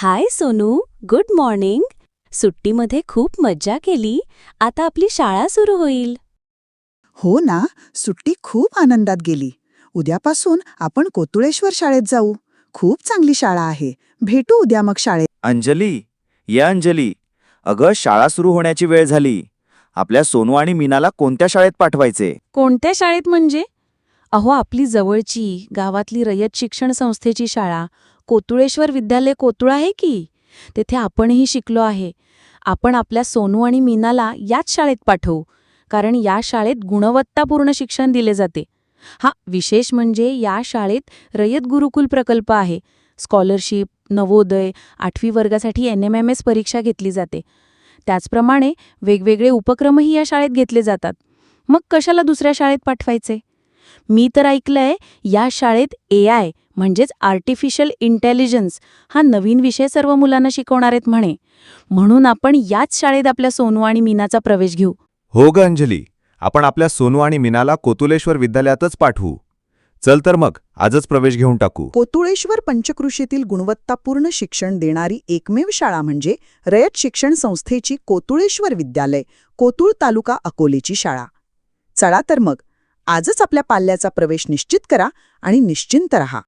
हाय Sonu good morning. सुट्टीमध्ये खूप मज्जा केली. आता आपली शाळा सुरू होईल. हो ना सुट्टी खूप आनंदात गेली. उद्यापासून आपण कोतुळेश्वर शाळेत जाऊ. खूप चांगली शाळा आहे. भेटू उद्या मग शाळेत. अंजली ये अंजली. अगं शाळा सुरू होण्याची वेळ झाली. आपल्या सोनू आणि मीनाला कोणत्या शाळेत पाठवायचे? कोणत्या शाळेत म्हणजे? अहो आपली जवळची गावातली रयत शिक्षण संस्थेची शाळा. कोतुळेश्वर विद्यालय कोतुळ आहे की? तेथे आपणही शिकलो आहे. आपण आपल्या सोनू आणि मीनाला याच शाळेत पाठवू कारण या शाळेत गुणवत्तापूर्ण शिक्षण दिले जाते. हा विशेष म्हणजे या शाळेत रयत गुरुकुल प्रकल्प आहे. स्कॉलरशिप नवोदय आठवी वर्गासाठी एन एम एम एस परीक्षा घेतली जाते. त्याचप्रमाणे वेगवेगळे उपक्रमही या शाळेत घेतले जातात. मग कशाला दुसऱ्या शाळेत पाठवायचे? मी तर ऐकलंय या शाळेत ए आय म्हणजेच आर्टिफिशियल इंटेलिजन्स हा नवीन विषय सर्व मुलांना शिकवणार आहेत म्हणे. म्हणून आपण याच शाळेत आपल्या सोनू आणि मीनाचा प्रवेश घेऊ. हो ग अंजली. आपण आपल्या सोनू आणि मीनाला कोतुलेश्वर विद्यालयातच पाठवू. चल तर मग आजच प्रवेश घेऊन टाकू. कोतुळेश्वर पंचकृषीतील गुणवत्तापूर्ण शिक्षण देणारी एकमेव शाळा म्हणजे रयत शिक्षण संस्थेची कोतुळेश्वर विद्यालय कोतुळ तालुका अकोलेची शाळा. चला तर मग आजच आपल्या पाल्याचा प्रवेश निश्चित करा आणि निश्चिंत रहा.